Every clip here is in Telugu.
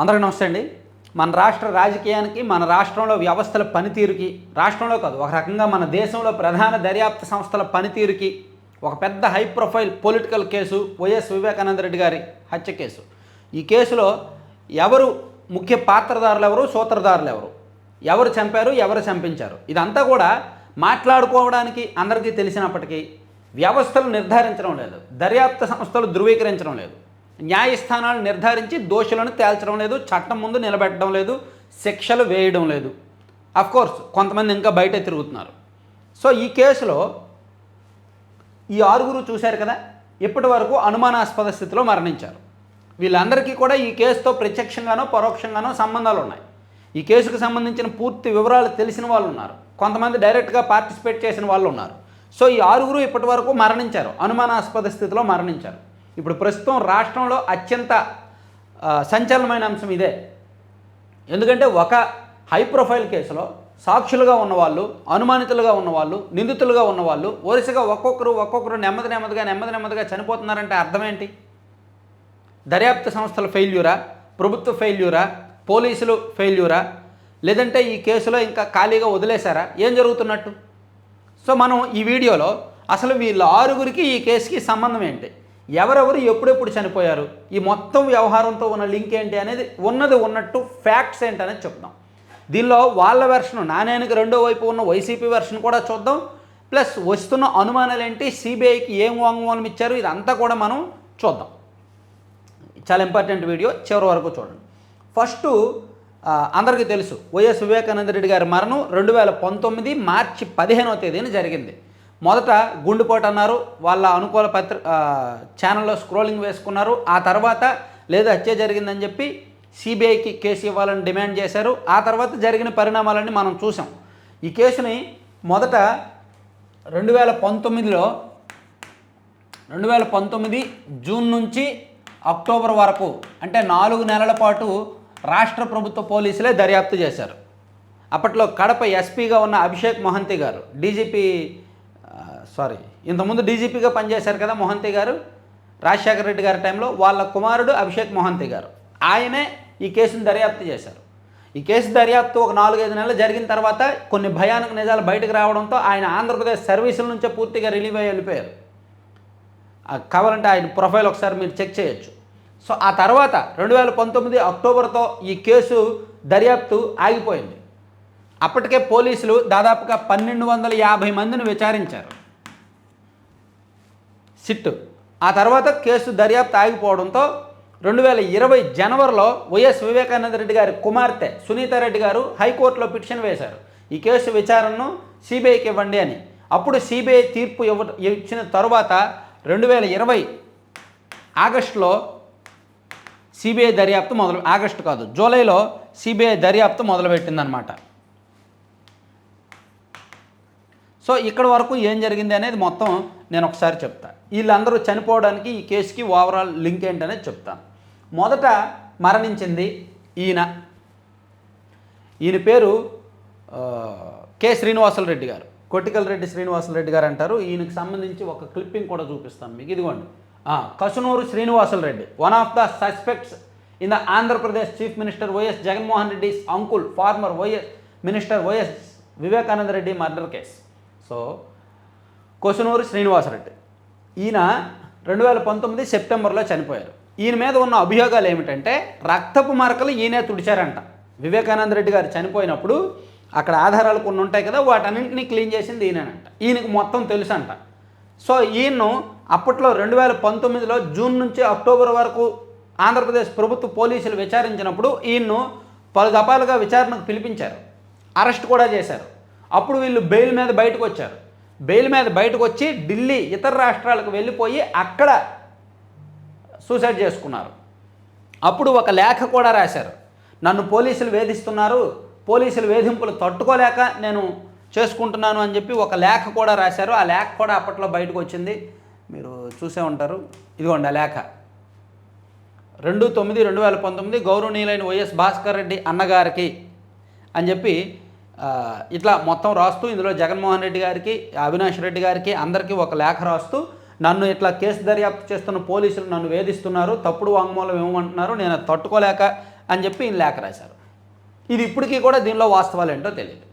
అందరికీ నమస్తే అండి. మన రాష్ట్ర రాజకీయానికి మన రాష్ట్రంలో వ్యవస్థల పనితీరుకి రాష్ట్రంలో కాదు ఒక రకంగా మన దేశంలో ప్రధాన దర్యాప్తు సంస్థల పనితీరుకి ఒక పెద్ద high profile political case YS Vivekananda Reddy గారి హత్య కేసు. ఈ కేసులో ఎవరు ముఖ్య పాత్రదారులు ఎవరు సూత్రధారులు ఎవరు? ఎవరు చంపారు ఎవరు చంపించారు? ఇదంతా కూడా మాట్లాడుకోవడానికి అందరికీ తెలిసినప్పటికీ వ్యవస్థలు నిర్ధారించడం లేదు దర్యాప్తు సంస్థలు ధృవీకరించడం లేదు. న్యాయస్థానాలు నిర్ధారించి దోషులను తేల్చడం లేదు చట్టం ముందు నిలబెట్టడం లేదు శిక్షలు వేయడం లేదు. కోర్స్ కొంతమంది ఇంకా బయట తిరుగుతున్నారు. సో ఈ కేసులో ఈ ఆరుగురు చూశారు కదా ఇప్పటి వరకు అనుమానాస్పద స్థితిలో మరణించారు. వీళ్ళందరికీ కూడా ఈ కేసుతో ప్రత్యక్షంగానో పరోక్షంగానో సంబంధాలు ఉన్నాయి. ఈ కేసుకు సంబంధించిన పూర్తి వివరాలు తెలిసిన వాళ్ళు ఉన్నారు. కొంతమంది డైరెక్ట్గా పార్టిసిపేట్ చేసిన వాళ్ళు ఉన్నారు. సో ఈ ఆరుగురు ఇప్పటి వరకు మరణించారు. అనుమానాస్పద స్థితిలో మరణించారు. ఇప్పుడు ప్రస్తుతం రాష్ట్రంలో అత్యంత సంచలనమైన అంశం ఇదే. ఎందుకంటే ఒక హై ప్రొఫైల్ కేసులో సాక్షులుగా ఉన్నవాళ్ళు అనుమానితులుగా ఉన్నవాళ్ళు నిందితులుగా ఉన్నవాళ్ళు వరుసగా ఒక్కొక్కరు ఒక్కొక్కరు నెమ్మది నెమ్మదిగా నెమ్మది నెమ్మదిగా చనిపోతున్నారంటే అర్థం ఏంటి దర్యాప్తు సంస్థల ఫెయిల్యూరా? ప్రభుత్వ ఫెయిల్యూరా? పోలీసులు ఫెయిల్యూరా? లేదంటే ఈ కేసులో ఇంకా ఖాళీగా వదిలేశారా? ఏం జరుగుతున్నట్టు? సో మనం ఈ వీడియోలో అసలు వీళ్ళ ఆరుగురికి ఈ కేసుకి సంబంధం ఏంటి? ఎవరెవరు ఎప్పుడెప్పుడు చనిపోయారు? ఈ మొత్తం వ్యవహారంతో ఉన్న లింక్ ఏంటి అనేది ఉన్నది ఉన్నట్టు ఫ్యాక్ట్స్ ఏంటి అనేది చెప్దాం. దీనిలో వాళ్ళ వెర్షన్ నాణ్యానికి రెండో వైపు ఉన్న వైసీపీ వెర్షన్ కూడా చూద్దాం. ప్లస్ వస్తున్న అనుమానాలు ఏంటి? సిబిఐకి ఏం వాంగ్మూలం ఇచ్చారు? ఇదంతా కూడా మనం చూద్దాం. చాలా ఇంపార్టెంట్ వీడియో చివరి వరకు చూడండి. ఫస్ట్ అందరికీ తెలుసు వైఎస్ వివేకానంద రెడ్డి గారి మరణం రెండు వేల పంతొమ్మిది మార్చి పదిహేనవ తేదీన జరిగింది. మొదట గుండెపోటు అన్నారు వాళ్ళ అనుకూల పత్ర ఛానల్లో స్క్రోలింగ్ వేసుకున్నారు. ఆ తర్వాత లేదు హత్య జరిగిందని చెప్పి సిబిఐకి కేసు ఇవ్వాలని డిమాండ్ చేశారు. ఆ తర్వాత జరిగిన పరిణామాలన్నీ మనం చూసాం ఈ కేసుని మొదట రెండు వేల పంతొమ్మిదిలో రెండు వేల పంతొమ్మిది జూన్ నుంచి అక్టోబర్ వరకు అంటే నాలుగు నెలల పాటు రాష్ట్ర ప్రభుత్వ పోలీసులే దర్యాప్తు చేశారు. అప్పట్లో కడప ఎస్పీగా ఉన్న అభిషేక్ మొహంతి గారు డీజీపీ సారీ ఇంతకుముందు డీజీపీగా పనిచేశారు కదా మొహంతి గారు రాజశేఖర రెడ్డి గారి టైంలో వాళ్ళ కుమారుడు అభిషేక్ మొహంతి గారు. ఆయనే ఈ కేసును దర్యాప్తు చేశారు. ఈ కేసు దర్యాప్తు ఒక నాలుగైదు నెలలు జరిగిన తర్వాత కొన్ని భయానక నిజాలు బయటకు రావడంతో ఆయన ఆంధ్రప్రదేశ్ సర్వీసుల నుంచే పూర్తిగా రిలీవ్ అయ్యి వెళ్ళిపోయారు. కావాలంటే ఆయన ప్రొఫైల్ ఒకసారి మీరు చెక్ చేయొచ్చు. సో ఆ తర్వాత రెండు వేల పంతొమ్మిది అక్టోబర్తో ఈ కేసు దర్యాప్తు ఆగిపోయింది. అప్పటికే పోలీసులు దాదాపుగా పన్నెండు వందల యాభై మందిని విచారించారు. సిట్ ఆ తర్వాత కేసు దర్యాప్తు ఆగిపోవడంతో రెండు వేల ఇరవై జనవరిలో వైఎస్ వివేకానంద రెడ్డి గారి కుమార్తె సునీతారెడ్డి గారు హైకోర్టులో పిటిషన్ వేశారు. ఈ కేసు విచారణను సిబిఐకి ఇవ్వండి అని. అప్పుడు సిబిఐ తీర్పు ఇవ్వ ఇచ్చిన తరువాత రెండు వేల ఇరవై ఆగస్టులో సిబిఐ దర్యాప్తు మొదలు ఆగస్టు కాదు జూలైలో సిబిఐ దర్యాప్తు మొదలుపెట్టిందనమాట సో ఇక్కడ వరకు ఏం జరిగింది అనేది మొత్తం నేను ఒకసారి చెప్తాను వీళ్ళందరూ చనిపోవడానికి ఈ కేసుకి ఓవరాల్ లింక్ ఏంటనేది చెప్తాను. మొదట మరణించింది ఈయన. ఈయన పేరు కె. శ్రీనివాసులరెడ్డి గారు. కొట్టికల్ రెడ్డి శ్రీనివాసులరెడ్డి గారు అంటారు. ఈయనకి సంబంధించి ఒక క్లిప్పింగ్ కూడా చూపిస్తాను మీకు. ఇదిగోండి. Kasunuru Srinivasulu Reddy one of the suspects in the Andhra Pradesh chief minister YS Jaganmohan Reddy uncle former YS minister YS Vivekananda Reddy murder case. So Kosunuru Srinivasa Reddy. ఈయన రెండు వేల పంతొమ్మిది సెప్టెంబర్లో చనిపోయారు. ఈయన మీద ఉన్న అభియోగాలు ఏమిటంటే రక్తపు మరకలు ఈయనే తుడిచారంట. వివేకానంద రెడ్డి గారు చనిపోయినప్పుడు అక్కడ ఆధారాలు కొన్ని ఉంటాయి కదా వాటన్నింటినీ క్లీన్ చేసింది ఈయనంట ఈయనకు మొత్తం తెలుసు అంట సో ఈయన్ను అప్పట్లో రెండు వేల పంతొమ్మిదిలో జూన్ నుంచి అక్టోబర్ వరకు ఆంధ్రప్రదేశ్ ప్రభుత్వ పోలీసులు విచారించినప్పుడు ఈయన్ను పలు దఫాలుగా విచారణకు పిలిపించారు. అరెస్ట్ కూడా చేశారు. అప్పుడు వీళ్ళు బెయిల్ మీద బయటకు వచ్చారు. బెయిల్ మీద బయటకు వచ్చి ఢిల్లీ ఇతర రాష్ట్రాలకు వెళ్ళిపోయి అక్కడ సూసైడ్ చేసుకున్నారు. అప్పుడు ఒక లేఖ కూడా రాశారు. నన్ను పోలీసులు వేధిస్తున్నారు. పోలీసులు వేధింపులు తట్టుకోలేక నేను చేసుకుంటున్నాను అని చెప్పి ఒక లేఖ కూడా రాశారు. ఆ లేఖ కూడా అప్పట్లో బయటకు వచ్చింది. మీరు చూసే ఉంటారు. ఇదిగోండి ఆ లేఖ. రెండు తొమ్మిది రెండు వేల పంతొమ్మిది గౌరవనీయులైన వైఎస్ భాస్కర్ రెడ్డి అన్నగారికి అని చెప్పి ఇట్లా మొత్తం రాస్తూ ఇందులో జగన్మోహన్ రెడ్డి గారికి అవినాష్ రెడ్డి గారికి అందరికీ ఒక లేఖ రాస్తూ నన్ను ఇట్లా కేసు దర్యాప్తు చేస్తున్న పోలీసులు నన్ను వేధిస్తున్నారు తప్పుడు వాంగ్మూలం ఇవ్వమంటున్నారు నేను తట్టుకోలేక అని చెప్పి ఈయన లేఖ రాశారు. ఇది ఇప్పటికీ కూడా దీనిలో వాస్తవాలు ఏంటో తెలియదు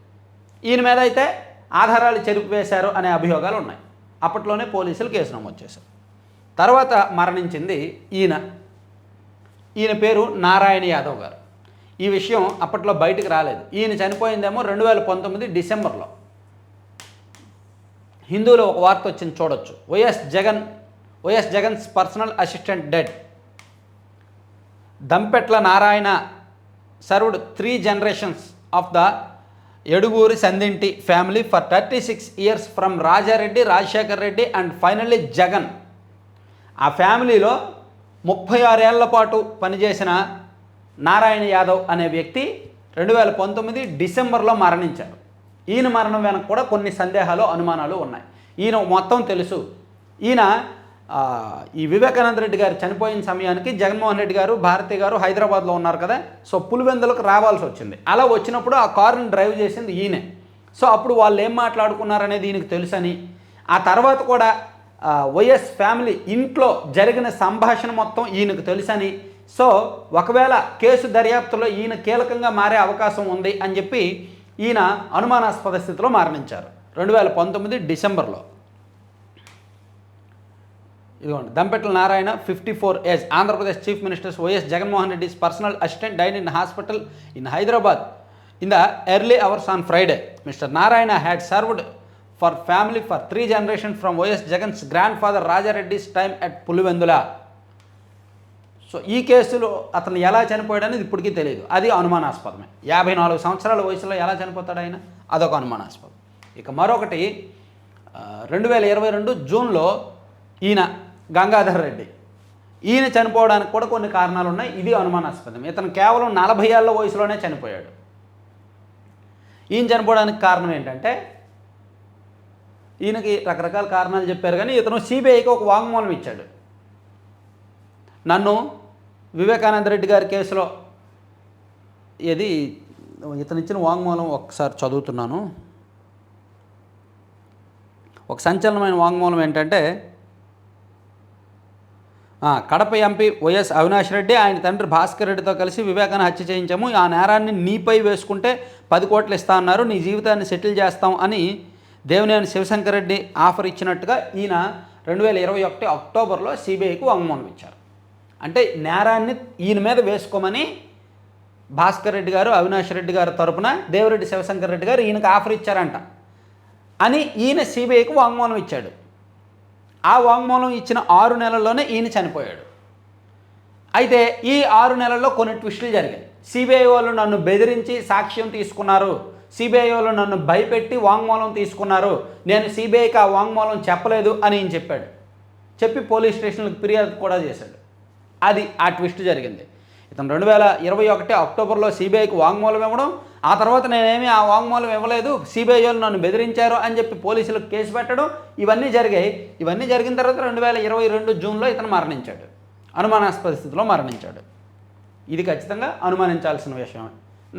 ఈయన మీద అయితే ఆధారాలు చెరిపివేశారు అనే అభియోగాలు ఉన్నాయి. అప్పట్లోనే పోలీసులు కేసు నమోదు చేశారు. తర్వాత మరణించింది ఈయన. ఈయన పేరు నారాయణ యాదవ్ గారు. ఈ విషయం అప్పట్లో బయటకు రాలేదు. ఈయన చనిపోయిందేమో రెండు వేల పంతొమ్మిది డిసెంబర్లో. హిందువులో ఒక వార్త వచ్చింది చూడొచ్చు. YS Jagan YS Jagan's personal assistant dead. Dampetla Narayana served three generations of the Eduguri Sandinti family for thirty six years from Raja Reddy Rajasekhar Reddy and finally Jagan. ఆ ఫ్యామిలీలో ముప్పై ఆరేళ్ళ పాటు పనిచేసిన నారాయణ యాదవ్ అనే వ్యక్తి రెండు వేల పంతొమ్మిది డిసెంబర్లో మరణించారు ఈయన మరణం వెనక కూడా కొన్ని సందేహాలు అనుమానాలు ఉన్నాయి. ఈయన మొత్తం తెలుసు. ఈయన ఈ వివేకానంద రెడ్డి గారు చనిపోయిన సమయానికి జగన్మోహన్ రెడ్డి గారు భారతి గారు హైదరాబాద్లో ఉన్నారు కదా. సో పులివెందులకు రావాల్సి వచ్చింది. అలా వచ్చినప్పుడు ఆ కారుని డ్రైవ్ చేసింది ఈయనే. సో అప్పుడు వాళ్ళు ఏం మాట్లాడుకున్నారనేది ఈయనకు తెలుసని ఆ తర్వాత కూడా వైఎస్ ఫ్యామిలీ ఇంట్లో జరిగిన సంభాషణ మొత్తం ఈయనకు తెలుసని సో ఒకవేళ కేసు దర్యాప్తులో ఈయన కీలకంగా మారే అవకాశం ఉంది అని చెప్పి ఈయన అనుమానాస్పద స్థితిలో మరణించారు. రెండు వేల పంతొమ్మిది డిసెంబర్లో. ఇదిగోండి Dampetla Narayana fifty four age Andhra Pradesh chief ministers YS Jaganmohan Reddy's personal assistant died in hospital in Hyderabad in the early hours on Friday. Mister Narayana had served for family for three generation from YS Jagan's grandfather Raja Reddy's time at Pulivendula. So ఈ కేసులో అతను ఎలా చనిపోయాడు అనేది ఇప్పటికీ తెలియదు. అది అనుమానాస్పదమే. యాభై నాలుగు సంవత్సరాల వయసులో ఎలా చనిపోతాడు ఆయన? అదొక అనుమానాస్పదం. ఇక మరొకటి రెండు వేల ఇరవై రెండు జూన్లో ఈయన గంగాధర్ రెడ్డి. ఈయన చనిపోవడానికి కూడా కొన్ని కారణాలు ఉన్నాయి. ఇది అనుమానాస్పదం. ఇతను కేవలం నలభై ఏళ్ళ వయసులోనే చనిపోయాడు. ఈయన చనిపోవడానికి కారణం ఏంటంటే ఈయనకి రకరకాల కారణాలు చెప్పారు కానీ ఇతను సిబిఐకి ఒక వాంగ్మూలం ఇచ్చాడు. నన్ను వివేకానంద రెడ్డి గారి కేసులో ఇది ఇతనిచ్చిన వాంగ్మూలం ఒకసారి చదువుతున్నాను. ఒక సంచలనమైన వాంగ్మూలం ఏంటంటే కడప ఎంపీ వైఎస్ అవినాష్ రెడ్డి ఆయన తండ్రి భాస్కర్ రెడ్డితో కలిసి వివేకాన్ని హత్య చేయించాము. ఆ నేరాన్ని నీపై వేసుకుంటే పది కోట్లు ఇస్తా అన్నారు. నీ జీవితాన్ని సెటిల్ చేస్తాం అని దేవినేని శివశంకర్ రెడ్డి ఆఫర్ ఇచ్చినట్టుగా ఈయన రెండు వేల ఇరవై ఒకటి అక్టోబర్లో సిబిఐకి వాంగ్మూలం ఇచ్చారు. అంటే నేరాన్ని ఈయన మీద వేసుకోమని భాస్కర్ రెడ్డి గారు అవినాష్ రెడ్డి గారి తరపున దేవరెడ్డి శివశంకర్ రెడ్డి గారు ఈయనకు ఆఫర్ ఇచ్చారంట. అని ఈయన సిబిఐకి వాంగ్మూలం ఇచ్చాడు. ఆ వాంగ్మూలం ఇచ్చిన ఆరు నెలల్లోనే ఈయన చనిపోయాడు. అయితే ఈ ఆరు నెలల్లో కొన్ని ట్విస్టులు జరిగాయి. సిబిఐ వాళ్ళు నన్ను బెదిరించి సాక్ష్యం తీసుకున్నారు. సిబిఐ వాళ్ళు నన్ను భయపెట్టి వాంగ్మూలం తీసుకున్నారు. నేను సిబిఐకి ఆ వాంగ్మూలం చెప్పలేదు అని ఈయన చెప్పాడు. చెప్పి పోలీస్ స్టేషన్లకు ఫిర్యాదు కూడా చేశాడు. అది ఆ ట్విస్ట్ జరిగింది. ఇతను రెండు వేల ఇరవై ఒకటి అక్టోబర్లో సిబిఐకి వాంగ్మూలం ఇవ్వడం ఆ తర్వాత నేనేమి ఆ వాంగ్మూలం ఇవ్వలేదు సిబిఐ వాళ్ళు నన్ను బెదిరించారు అని చెప్పి పోలీసులకు కేసు పెట్టడం ఇవన్నీ జరిగాయి. ఇవన్నీ జరిగిన తర్వాత రెండు వేల ఇరవై రెండు జూన్లో ఇతను మరణించాడు. అనుమానాస్పద స్థితిలో మరణించాడు. ఇది ఖచ్చితంగా అనుమానించాల్సిన విషయం.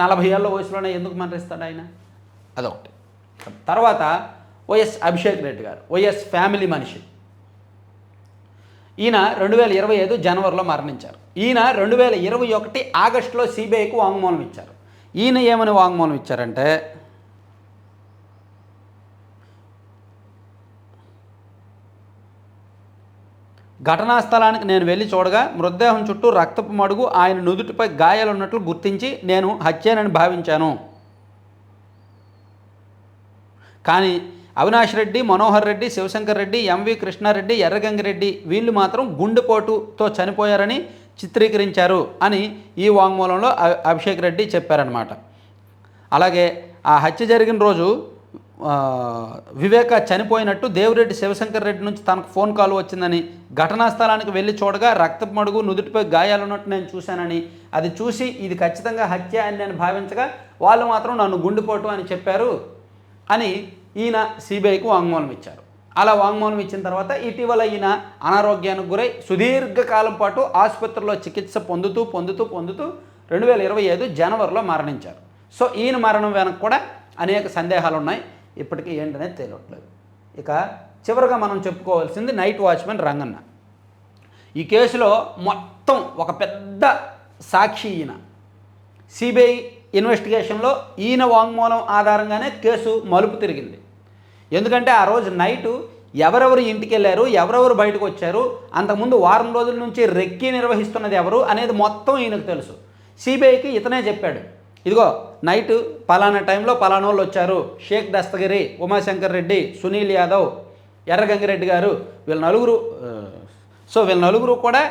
నలభై ఏళ్ళ వయసులోనే ఎందుకు మరణిస్తాడు ఆయన? అదొకటి. తర్వాత వైఎస్ అభిషేక్ రెడ్డి గారు వైఎస్ ఫ్యామిలీ మనిషి. ఈయన రెండు వేల ఇరవై ఐదు జనవరిలో మరణించారు. ఈయన రెండు వేల ఇరవై ఒకటి ఆగస్టులో సిబిఐకి వాంగ్మూలం ఇచ్చారు. ఈయన ఏమని వాంగ్మూలం ఇచ్చారంటే ఘటనా స్థలానికి నేను వెళ్ళి చూడగా మృతదేహం చుట్టూ రక్తపు మడుగు ఆయన నుదుటిపై గాయాలు ఉన్నట్లు గుర్తించి నేను హత్యేనని భావించాను. కానీ అవినాష్ రెడ్డి మనోహర్ రెడ్డి శివశంకర్ రెడ్డి ఎంవి కృష్ణారెడ్డి ఎర్రగంగిరెడ్డి వీళ్ళు మాత్రం గుండెపోటుతో చనిపోయారని చిత్రీకరించారు అని ఈ వాంగ్మూలంలో అ- అభిషేక్ రెడ్డి చెప్పారనమాట అలాగే ఆ హత్య జరిగిన రోజు వివేక చనిపోయినట్టు దేవిరెడ్డి శివశంకర్ రెడ్డి నుంచి తనకు ఫోన్ కాల్ వచ్చిందని ఘటనా స్థలానికి వెళ్ళి చూడగా రక్తపు మడుగు నుదుటిపై గాయాలున్నట్టు నేను చూశానని. అది చూసి ఇది ఖచ్చితంగా హత్య అని నేను భావించగా వాళ్ళు మాత్రం నన్ను గుండెపోటు అని చెప్పారు అని ఈయన సిబిఐకి వాంగ్మూలం ఇచ్చారు. అలా వాంగ్మూలం ఇచ్చిన తర్వాత ఇటీవల ఈయన అనారోగ్యానికి గురై సుదీర్ఘకాలం పాటు ఆసుపత్రిలో చికిత్స పొందుతూ పొందుతూ పొందుతూ రెండు వేల ఇరవై ఐదు జనవరిలో మరణించారు. సో ఈయన మరణం వెనక కూడా అనేక సందేహాలు ఉన్నాయి. ఇప్పటికీ ఏంటనేది తెలియట్లేదు. ఇక చివరిగా మనం చెప్పుకోవాల్సింది నైట్ వాచ్మెన్ రంగన్న. ఈ కేసులో మొత్తం ఒక పెద్ద సాక్షి ఈయన. సిబిఐ ఇన్వెస్టిగేషన్లో ఈయన వాంగ్మూలం ఆధారంగానే కేసు మలుపు తిరిగింది. ఎందుకంటే ఆ రోజు నైటు ఎవరెవరు ఇంటికి వెళ్ళారు ఎవరెవరు బయటకు వచ్చారు అంతకుముందు వారం రోజుల నుంచి రెక్కి నిర్వహిస్తున్నది ఎవరు అనేది మొత్తం ఈయనకు తెలుసు. సిబిఐకి ఇతనే చెప్పాడు. ఇదిగో నైట్ పలానా టైంలో పలానా వాళ్ళు వచ్చారు. షేక్ దస్తగిరి ఉమాశంకర్ రెడ్డి సునీల్ యాదవ్ ఎర్రగంగిరెడ్డి గారు వీళ్ళ నలుగురు సో వీళ్ళ నలుగురు కూడా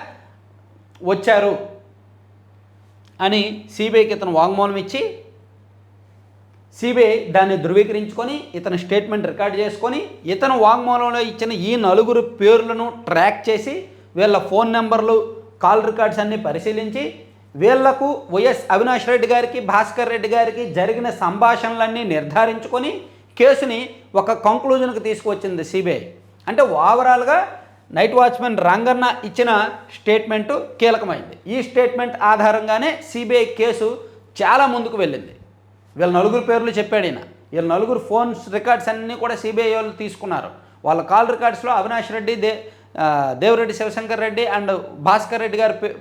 వచ్చారు అని సిబిఐకి ఇతను వాంగ్మూలం ఇచ్చి సిబిఐ దాన్ని ధృవీకరించుకొని ఇతని స్టేట్మెంట్ రికార్డ్ చేసుకొని ఇతను వాంగ్మూలంలో ఇచ్చిన ఈ నలుగురు పేర్లను ట్రాక్ చేసి వీళ్ళ ఫోన్ నెంబర్లు కాల్ రికార్డ్స్ అన్ని పరిశీలించి వీళ్ళకు వైఎస్ అవినాష్ రెడ్డి గారికి భాస్కర్ రెడ్డి గారికి జరిగిన సంభాషణలన్నీ నిర్ధారించుకొని కేసుని ఒక కంక్లూజన్కి తీసుకువచ్చింది సిబిఐ. అంటే ఓవరాల్గా నైట్ వాచ్మెన్ రంగన్న ఇచ్చిన స్టేట్మెంటు కీలకమైంది. ఈ స్టేట్మెంట్ ఆధారంగానే సిబిఐ కేసు చాలా ముందుకు వెళ్ళింది. వీళ్ళ నలుగురు పేర్లు చెప్పాడు ఈయన. వీళ్ళ నలుగురు ఫోన్స్ రికార్డ్స్ అన్నీ కూడా సిబిఐ వాళ్ళు తీసుకున్నారు. వాళ్ళ కాల్ రికార్డ్స్లో అవినాష్ రెడ్డి దే దేవరెడ్డి శివశంకర్ రెడ్డి అండ్ భాస్కర్ రెడ్డి గారి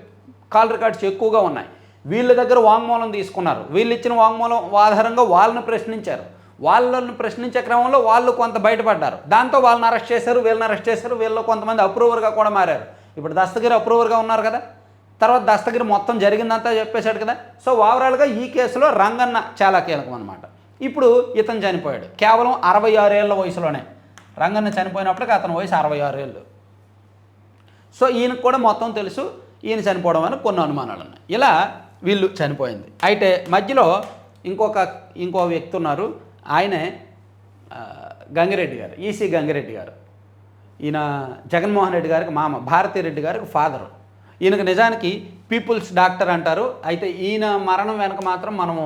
కాల్ రికార్డ్స్ ఎక్కువగా ఉన్నాయి. వీళ్ళ దగ్గర వాంగ్మూలం తీసుకున్నారు. వీళ్ళు ఇచ్చిన వాంగ్మూలం ఆధారంగా వాళ్ళని ప్రశ్నించారు. వాళ్ళని ప్రశ్నించే క్రమంలో వాళ్ళు కొంత బయటపడ్డారు. దాంతో వాళ్ళని అరెస్ట్ చేశారు వీళ్ళని అరెస్ట్ చేశారు వీళ్ళు కొంతమంది అప్రూవర్గా కూడా మారారు. ఇప్పుడు దస్తగిరి అప్రూవర్గా ఉన్నారు కదా. తర్వాత దస్తగిరి మొత్తం జరిగిందంతా చెప్పేశాడు కదా. సో ఓవరాల్గా ఈ కేసులో రంగన్న చాలా కీలకం అనమాట ఇప్పుడు ఇతను చనిపోయాడు. కేవలం అరవై ఆరేళ్ళ వయసులోనే. రంగన్న చనిపోయినప్పటికీ అతని వయసు అరవై ఆరేళ్ళు సో ఈయనకు కూడా మొత్తం తెలుసు ఈయన చనిపోవడం అని కొన్ని అనుమానాలు ఉన్నాయి. ఇలా వీళ్ళు చనిపోయింది. అయితే మధ్యలో ఇంకొక ఇంకో వ్యక్తి ఉన్నారు. ఆయనే గంగిరెడ్డి గారు ఈసీ గంగిరెడ్డి గారు. ఈయన జగన్మోహన్ రెడ్డి గారికి మామ భారతీరెడ్డి గారికి ఫాదరు. ఈయనకు నిజానికి పీపుల్స్ డాక్టర్ అంటారు. అయితే ఈయన మరణం వెనక మాత్రం మనము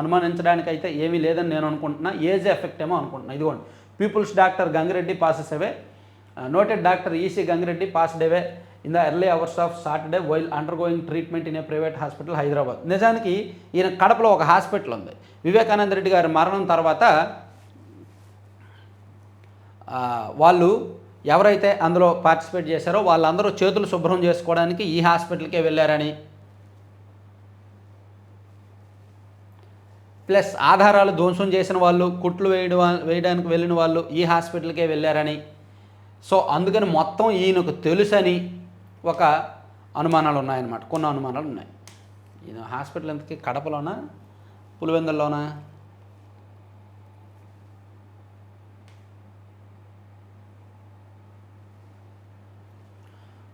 అనుమానించడానికి అయితే ఏమీ లేదని నేను అనుకుంటున్నా. ఏజ్ ఎఫెక్ట్ ఏమో అనుకుంటున్నా. ఇదిగోండి. People's doctor Gangireddy passes away noted doctor EC Gangireddy passed away in the early hours of Saturday while undergoing treatment in a private hospital Hyderabad. నిజానికి ఈయన కడపలో ఒక హాస్పిటల్ ఉంది. వివేకానంద రెడ్డి గారి మరణం తర్వాత వాళ్ళు ఎవరైతే అందులో పార్టిసిపేట్ చేశారో వాళ్ళందరూ చేతులు శుభ్రం చేసుకోవడానికి ఈ హాస్పిటల్కే వెళ్ళారని. ప్లస్ ఆధారాలు ధ్వంసం చేసిన వాళ్ళు కుట్లు వేయడం వేయడానికి వెళ్ళిన వాళ్ళు ఈ హాస్పిటల్కే వెళ్ళారని. సో అందుకని మొత్తం ఈయనకు తెలుసని ఒక అనుమానాలు ఉన్నాయన్నమాట కొన్ని అనుమానాలు ఉన్నాయి ఈయన హాస్పిటల్ ఎంతకీ కడపలోనా? పులివెందుల్లోనా?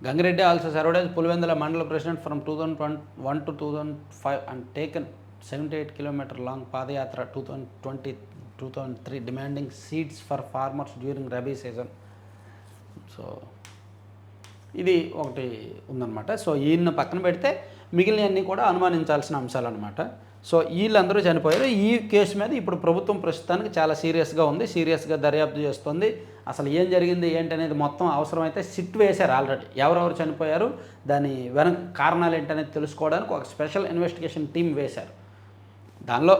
Gangireddy also served as Pulivendula mandal president from two thousand twenty one to two thousand five and taken seventy eight kilometre long padayatra two thousand twenty two thousand three demanding seeds for farmers during rabi season. So ఇది ఒకటి ఉందన్నమాట. సో ఈయన పక్కన పెడితే మిగిలినవన్నీ కూడా అనుమానించాల్సిన అంశాలు అనమాట సో వీళ్ళందరూ చనిపోయారు. ఈ కేసు మీద ఇప్పుడు ప్రభుత్వం ప్రస్తుతానికి చాలా సీరియస్గా ఉంది. సీరియస్గా దర్యాప్తు చేస్తుంది. అసలు ఏం జరిగింది ఏంటనేది మొత్తం అవసరమైతే సిట్ వేశారు ఆల్రెడీ. ఎవరెవరు చనిపోయారు దాని వెనక కారణాలు ఏంటనేది తెలుసుకోవడానికి ఒక స్పెషల్ ఇన్వెస్టిగేషన్ టీం వేశారు. దానిలో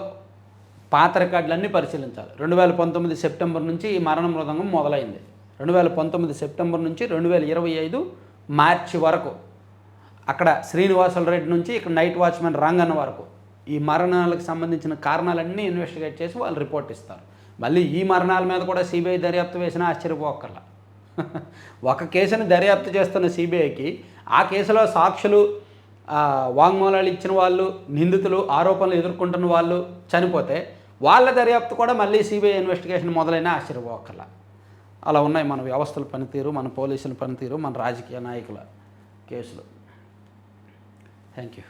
పాత రికార్డులన్నీ పరిశీలించాలి. రెండు వేల పంతొమ్మిది సెప్టెంబర్ నుంచి ఈ మరణ మృదంగం మొదలైంది. రెండు వేల పంతొమ్మిది సెప్టెంబర్ నుంచి రెండు వేల ఇరవై ఐదు మార్చి వరకు అక్కడ శ్రీనివాసుల రెడ్డి నుంచి ఇక్కడ నైట్ వాచ్మెన్ రంగన్న వరకు ఈ మరణాలకు సంబంధించిన కారణాలన్నీ ఇన్వెస్టిగేట్ చేసి వాళ్ళు రిపోర్ట్ ఇస్తారు. మళ్ళీ ఈ మరణాల మీద కూడా సిబిఐ దర్యాప్తు వేసినా ఆశ్చర్యపోకర్లా ఒక కేసుని దర్యాప్తు చేస్తున్న సిబిఐకి ఆ కేసులో సాక్షులు వాంగ్మూలాలు ఇచ్చిన వాళ్ళు నిందితులు ఆరోపణలు ఎదుర్కొంటున్న వాళ్ళు చనిపోతే వాళ్ళ దర్యాప్తు కూడా మళ్ళీ సిబిఐ ఇన్వెస్టిగేషన్ మొదలైన ఆశ్చర్యపోకర్లా అలా ఉన్నాయి మన వ్యవస్థల పనితీరు మన పోలీసుల పనితీరు మన రాజకీయ నాయకుల కేసులు. Thank you